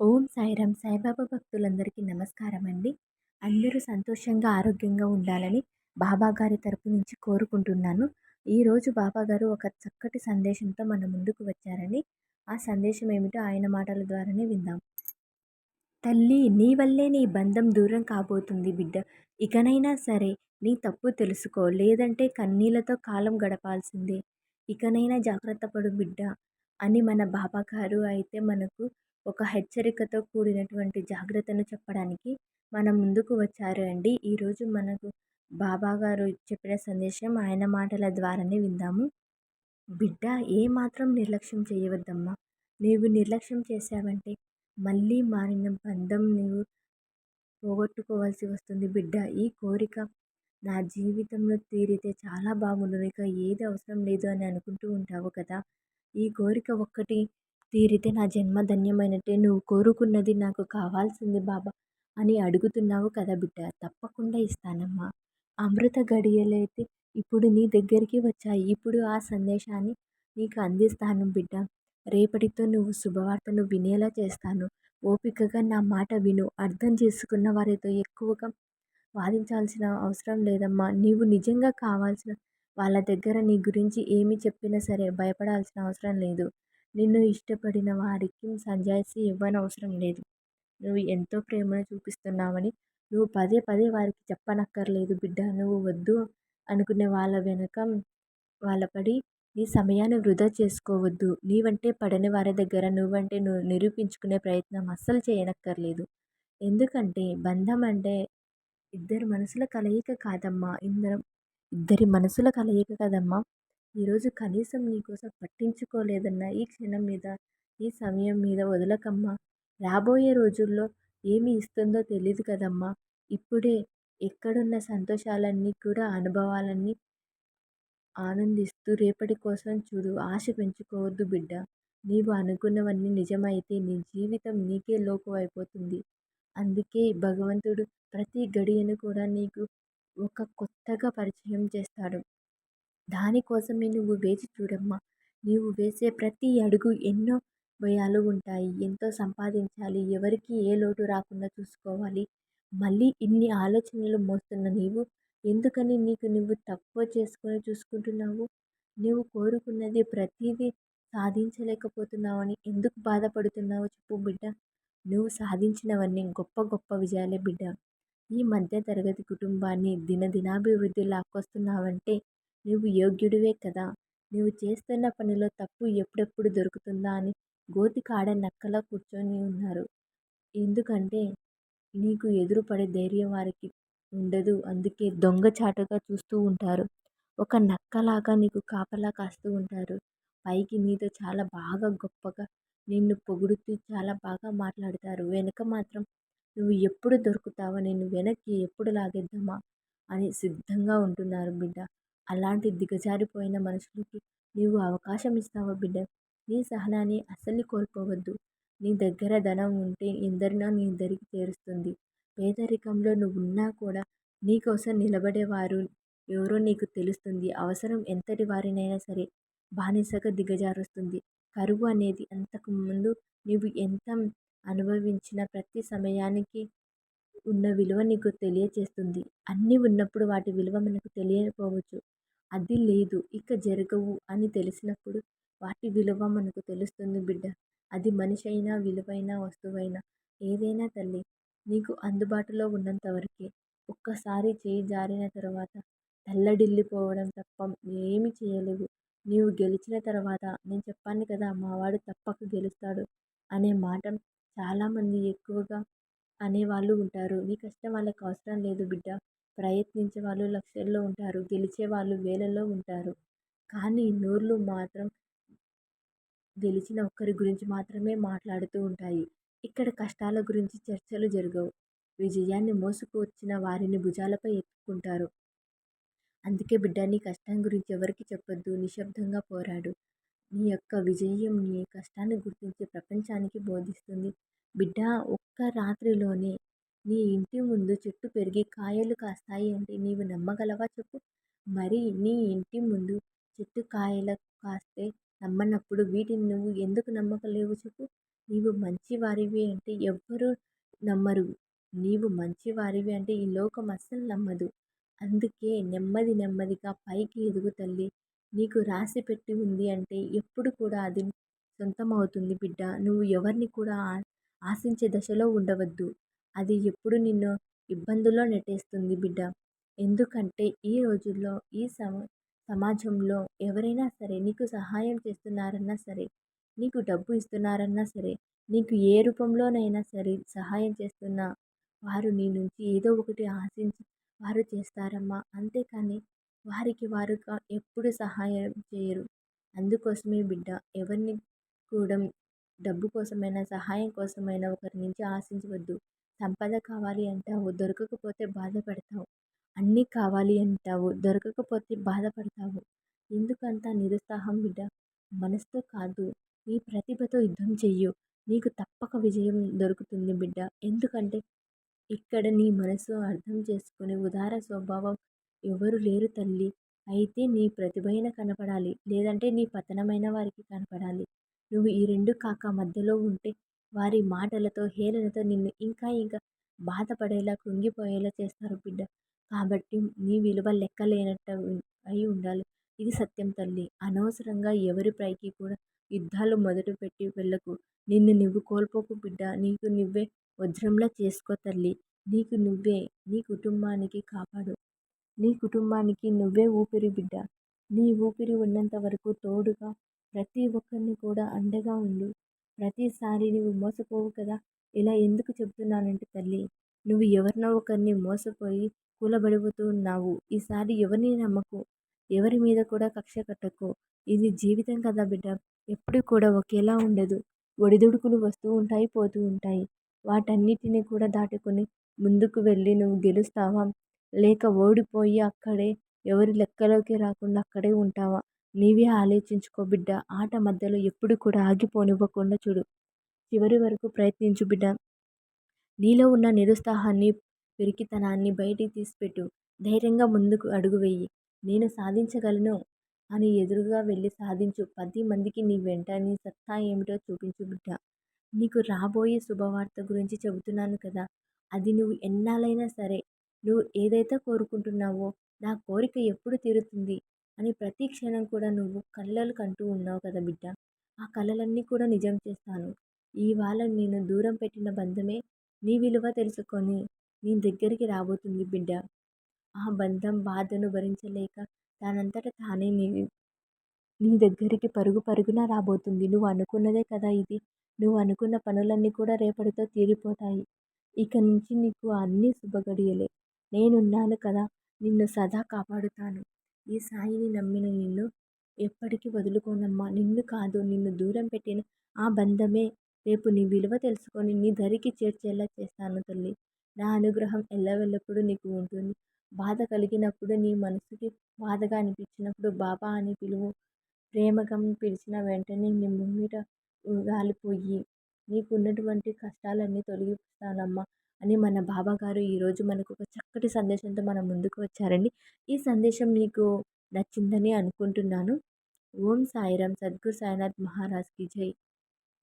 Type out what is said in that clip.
ఓం సాయిరామ్. సాయిబాబా భక్తులందరికీ నమస్కారం అండి అందరూ సంతోషంగా ఆరోగ్యంగా ఉండాలని బాబా గారి తరపు నుంచి కోరుకుంటున్నాను. ఈరోజు బాబా గారు ఒక చక్కటి సందేశంతో మన ముందుకు వచ్చారని ఆ సందేశం ఏమిటో ఆయన మాటల ద్వారానే విందాం. తల్లి నీ వల్లే నీ బంధం దూరం కాబోతుంది బిడ్డ. ఇకనైనా సరే నీ తప్పు తెలుసుకో. లేదంటే కన్నీళ్ళతో కాలం గడపాల్సిందే. ఇకనైనా జాగ్రత్త పడు బిడ్డ అని మన బాబా గారు అయితే మనకు ఒక హెచ్చరికతో కూడినటువంటి జాగ్రత్తను చెప్పడానికి మన ముందుకు వచ్చారు అండి. ఈరోజు మనకు బాబా గారు చెప్పిన సందేశం ఆయన మాటల ద్వారానే విందాము. బిడ్డ ఏమాత్రం నిర్లక్ష్యం చేయవద్దమ్మా. నీవు నిర్లక్ష్యం చేశావంటే మళ్ళీ మారిన బంధం నీవు పోగొట్టుకోవాల్సి వస్తుంది బిడ్డ. ఈ కోరిక నా జీవితంలో తీరితే చాలా బాగుండు. ఇక ఏది అవసరం లేదు అని అనుకుంటూ ఉంటావు కదా. ఈ కోరిక ఒక్కటి తీరితే నా జన్మ ధన్యమైనట్టే. నువ్వు కోరుకున్నది నాకు కావాల్సింది బాబా అని అడుగుతున్నావు కదా బిడ్డ. తప్పకుండా ఇస్తానమ్మా. అమృత గడియలైతే ఇప్పుడు నీ దగ్గరికి వచ్చాయి. ఇప్పుడు ఆ సందేశాన్ని నీకు అందిస్తాను బిడ్డ. రేపటితో నువ్వు శుభవార్తను వినేలా చేస్తాను. ఓపికగా నా మాట విను. అర్థం చేసుకున్న వారితో ఎక్కువగా వాదించాల్సిన అవసరం లేదమ్మా. నీవు నిజంగా కావాల్సిన వాళ్ళ దగ్గర నీ గురించి ఏమి చెప్పినా సరే భయపడాల్సిన అవసరం లేదు. నిన్ను ఇష్టపడిన వారికి సంజాయిషి ఇవ్వనవసరం లేదు. నువ్వు ఎంతో ప్రేమను చూపిస్తున్నావని నువ్వు పదే పదే వారికి చెప్పనక్కర్లేదు బిడ్డ. నువ్వు వద్దు అనుకునే వాళ్ళ వెనక వాళ్ళ పడి నీ సమయాన్ని వృధా చేసుకోవద్దు. నీవంటే పడని వారి దగ్గర నువ్వంటే నువ్వు నిరూపించుకునే ప్రయత్నం అస్సలు చేయనక్కర్లేదు. ఎందుకంటే బంధం అంటే ఇద్దరి మనసుల కలయిక కాదమ్మా. ఇందరం ఇద్దరి మనసుల కలయిక కదమ్మా. ఈరోజు కనీసం నీకోసం పట్టించుకోలేదన్న ఈ క్షణం మీద ఈ సమయం మీద వదలకమ్మా. రాబోయే రోజుల్లో ఏమి ఇస్తుందో తెలియదు కదమ్మా. ఇప్పుడే ఎక్కడున్న సంతోషాలన్నీ కూడా అనుభవాలన్నీ ఆనందిస్తూ రేపటి కోసం చూడు ఆశ పెంచుకోవద్దు బిడ్డ. నీవు అనుకున్నవన్నీ నిజమైతే నీ జీవితం నీకే లోకు అయిపోతుంది అందుకే భగవంతుడు ప్రతి గడియను కూడా నీకు ఒక కొత్తగా పరిచయం చేస్తాడు. దానికోసమే నువ్వు వేచి చూడమ్మా. నీవు వేసే ప్రతి అడుగు ఎన్నో భయాలు ఉంటాయి. ఎంతో సంపాదించాలి. ఎవరికి ఏ లోటు రాకుండా చూసుకోవాలి. మళ్ళీ ఇన్ని ఆలోచనలు మోస్తున్న నీవు ఎందుకని నీకు నువ్వు తక్కువ చేసుకొని చూసుకుంటున్నావు? నువ్వు కోరుకున్నది ప్రతిదీ సాధించలేకపోతున్నావని ఎందుకు బాధపడుతున్నావు చెప్పు బిడ్డ. నువ్వు సాధించినవన్నీ గొప్ప గొప్ప విజయాలే బిడ్డ. ఈ మధ్య తరగతి కుటుంబాన్ని దినదినాభివృద్ధి లాక్కొస్తున్నావంటే నువ్వు యోగ్యుడివే కదా. నువ్వు చేస్తున్న పనిలో తప్పు ఎప్పుడెప్పుడు దొరుకుతుందా అని గోతి కాడ నక్కలా కూర్చొని ఉన్నారు. ఎందుకంటే నీకు ఎదురుపడే ధైర్యం వారికి ఉండదు. అందుకే దొంగచాటుగా చూస్తూ ఉంటారు. ఒక నక్కలాగా నీకు కాపలా కాస్తూ ఉంటారు. పైకి నీతో చాలా బాగా గొప్పగా నిన్ను పొగుడుతూ చాలా బాగా మాట్లాడతారు. వెనుక మాత్రం నువ్వు ఎప్పుడు దొరుకుతావా నేను వెనక్కి ఎప్పుడు లాగేద్దామా అని సిద్ధంగా ఉంటున్నారు బిడ్డ. అలాంటి దిగజారిపోయిన మనుషులకి నీవు అవకాశం ఇస్తావా బిడ్డ? నీ సహనాన్ని అస్సలు కోల్పోవద్దు. నీ దగ్గర ధనం ఉంటే ఎందరినో నీ దగ్గరికి చేరుస్తుంది. పేదరికంలో నువ్వు ఉన్నా కూడా నీకోసం నిలబడేవారు ఎవరో నీకు తెలుస్తుంది. అవసరం ఎంతటి వారినైనా సరే బానిసగా దిగజారుస్తుంది. కరువు అనేది అంతకుముందు నువ్వు నీవు ఎంత అనుభవించిన ప్రతి సమయానికి ఉన్న విలువ నీకు తెలియచేస్తుంది. అన్నీ ఉన్నప్పుడు వాటి విలువ మనకు తెలియకపోవచ్చు. అది లేదు ఇక జరగవు అని తెలిసినప్పుడు వాటి విలువ మనకు తెలుస్తుంది బిడ్డ. అది మనిషి అయినా విలువైన వస్తువైనా ఏదైనా తల్లి నీకు అందుబాటులో ఉన్నంత వరకే ఒక్కసారి చేయి జారిన తర్వాత తల్లడిల్లిపోవడం తప్ప ఏమి చేయలేవు. నీవు గెలిచిన తర్వాత నేను చెప్పాను కదా మావాడు తప్పక గెలుస్తాడు అనే మాట చాలామంది ఎక్కువగా అనేవాళ్ళు ఉంటారు. నీ కష్టం వాళ్ళకి అవసరం లేదు బిడ్డ. ప్రయత్నించే వాళ్ళు లక్షల్లో ఉంటారు. గెలిచే వాళ్ళు వేలలో ఉంటారు. కానీ నోర్లు మాత్రం గెలిచిన ఒక్కరి గురించి మాత్రమే మాట్లాడుతూ ఉంటాయి. ఇక్కడ కష్టాల గురించి చర్చలు జరగవు. విజయాన్ని మోసుకు వచ్చిన వారిని భుజాలపై ఎత్తుకుంటారు. అందుకే బిడ్డ నీ కష్టం గురించి ఎవరికి చెప్పొద్దు. నిశ్శబ్దంగా పోరాడు. నీ యొక్క విజయం నీ కష్టాన్ని గుర్తించి ప్రపంచానికి బోధిస్తుంది. బిడ్డ ఒక్క రాత్రిలోనే నీ ఇంటి ముందు చెట్టు పెరిగి కాయలు కాస్తాయి అంటే నీవు నమ్మగలవా చెప్పు? మరి నీ ఇంటి ముందు చెట్టు కాయలు కాస్తే నమ్మనప్పుడు వీటిని నువ్వు ఎందుకు నమ్మకలేవు చెప్పు? నీవు మంచివారివి అంటే ఎవ్వరూ నమ్మరు. నీవు మంచివారివి అంటే ఈ లోకం అస్సలు నమ్మదు. అందుకే నెమ్మది నెమ్మదిగా పైకి ఎదుగు తల్లి. నీకు రాసి పెట్టి ఉంది అంటే ఎప్పుడు కూడా అది సొంతమవుతుంది బిడ్డ. నువ్వు ఎవరిని కూడా ఆశించే దశలో ఉండవద్దు. అది ఎప్పుడు నిన్ను ఇబ్బందుల్లో నెట్టేస్తుంది బిడ్డ. ఎందుకంటే ఈ రోజుల్లో ఈ సమ సమాజంలో ఎవరైనా సరే నీకు సహాయం చేస్తున్నారన్నా సరే నీకు డబ్బు ఇస్తున్నారన్నా సరే నీకు ఏ రూపంలోనైనా సరే సహాయం చేస్తున్న వారు నీ నుంచి ఏదో ఒకటి ఆశించి వారు చేస్తారమ్మా. అంతేకాని వారికి వారుగా ఎప్పుడు సహాయం చేయరు. అందుకోసమే బిడ్డ ఎవరిని కూడా డబ్బు కోసమైనా సహాయం కోసమైనా ఒకరి నుంచి ఆశించవద్దు. సంపద కావాలి అంటావు దొరకకపోతే బాధపడతావు. అన్నీ కావాలి అంటావు దొరకకపోతే బాధపడతావు. ఎందుకంత నిరుత్సాహం బిడ్డ? మనసుతో కాదు నీ ప్రతిభతో యుద్ధం చెయ్యు. నీకు తప్పక విజయం దొరుకుతుంది బిడ్డ. ఎందుకంటే ఇక్కడ నీ మనసు అర్థం చేసుకుని ఉదార స్వభావం ఎవరు లేరు తల్లి. అయితే నీ ప్రతిభైన కనపడాలి. లేదంటే నీ పతనమైన వారికి కనపడాలి. నువ్వు ఈ రెండు కాక మధ్యలో ఉంటే వారి మాటలతో హేళనతో నిన్ను ఇంకా ఇంకా బాధపడేలా కృంగిపోయేలా చేస్తారు బిడ్డ. కాబట్టి నీ విలువ లెక్కలేనట్టు అయి ఉండాలి. ఇది సత్యం తల్లి. అనవసరంగా ఎవరి పైకి కూడా యుద్ధాలు మొదలుపెట్టి వెళ్ళకు. నిన్ను నువ్వు కోల్పోకు బిడ్డ. నీకు నువ్వే వజ్రంలా చేసుకో తల్లి. నీకు నువ్వే. నీ కుటుంబానికి కాపాడు. నీ కుటుంబానికి నువ్వే ఊపిరి బిడ్డ. నీ ఊపిరి ఉన్నంత వరకు తోడుగా ప్రతి ఒక్కరిని కూడా అండగా ఉండు. ప్రతిసారి నువ్వు మోసపోవు కదా? ఇలా ఎందుకు చెప్తున్నానంటే తల్లి నువ్వు ఎవరినో ఒకరిని మోసపోయి కూలబడిపోతూ ఉన్నావు. ఈసారి ఎవరిని నమ్మకు? ఎవరి మీద కూడా కక్ష కట్టకు. ఇది జీవితం కదా బిడ్డ. ఎప్పుడు కూడా ఒకేలా ఉండదు. ఒడిదుడుకులు వస్తూ ఉంటాయి పోతూ ఉంటాయి. వాటన్నిటిని కూడా దాటుకొని ముందుకు వెళ్ళి నువ్వు గెలుస్తావా? లేక ఓడిపోయి అక్కడే ఎవరి లెక్కలోకి రాకుండా అక్కడే ఉంటావా? నీవే ఆలోచించుకో బిడ్డ ఆట మధ్యలో ఎప్పుడు కూడా ఆగిపోనివ్వకుండా చూడు. చివరి వరకు ప్రయత్నించు బిడ్డ. నీలో ఉన్న నిరుత్సాహాన్ని పిరికితనాన్ని బయటికి తీసిపెట్టు. ధైర్యంగా ముందుకు అడుగు వెయ్యి నేను సాధించగలను అని ఎదురుగా వెళ్ళి సాధించు. పది మందికి నీ వెంట నీ సత్తా ఏమిటో చూపించు బిడ్డ. నీకు రాబోయే శుభవార్త గురించి చెబుతున్నాను కదా. అది నువ్వు ఎన్నాళ్ళైనా సరే నువ్వు ఏదైతే కోరుకుంటున్నావో నా కోరిక ఎప్పుడు తీరుతుంది? అని ప్రతి క్షణం కూడా నువ్వు కళ్ళలు కంటూ ఉన్నావు కదా బిడ్డ. ఆ కళలన్నీ కూడా నిజం చేస్తాను. ఇవాళ నేను దూరం పెట్టిన బంధమే నీ విలువ తెలుసుకొని నీ దగ్గరికి రాబోతుంది బిడ్డ. ఆ బంధం బాధను భరించలేక దానంతట తానే నీ నీ దగ్గరికి పరుగు పరుగున రాబోతుంది. నువ్వు అనుకున్నదే కదా ఇది. నువ్వు అనుకున్న పనులన్నీ కూడా రేపటితో తీరిపోతాయి. ఇక నుంచి నీకు అన్నీ శుభగడియలే నేనున్నాను కదా నిన్ను సదా కాపాడుతాను. ఈ సాయిని నమ్మిన నిన్ను ఎప్పటికీ వదులుకోనమ్మా. నిన్ను కాదు నిన్ను దూరం పెట్టిన ఆ బంధమే. రేపు నీ విలువ తెలుసుకొని నీ ధరికి చేర్చేలా చేస్తాను తల్లి. నా అనుగ్రహం ఎల్లవెల్లప్పుడూ నీకు ఉంటుంది. బాధ కలిగినప్పుడు నీ మనసుకి బాధగా అనిపించినప్పుడు బాబా అని పిలువు. ప్రేమగా పిలిచిన వెంటనే నీ ముంగిట గాలిపోయి నీకున్నటువంటి కష్టాలన్నీ తొలగిస్తానమ్మా అని మన బాబా గారు ఈరోజు మనకు ఒక చక్కటి సందేశంతో మన ముందుకు వచ్చారండి. ఈ సందేశం మీకు నచ్చిందని అనుకుంటున్నాను. ఓం సాయిరామ్. సద్గురు సాయినాథ్ మహారాజ్కి జై.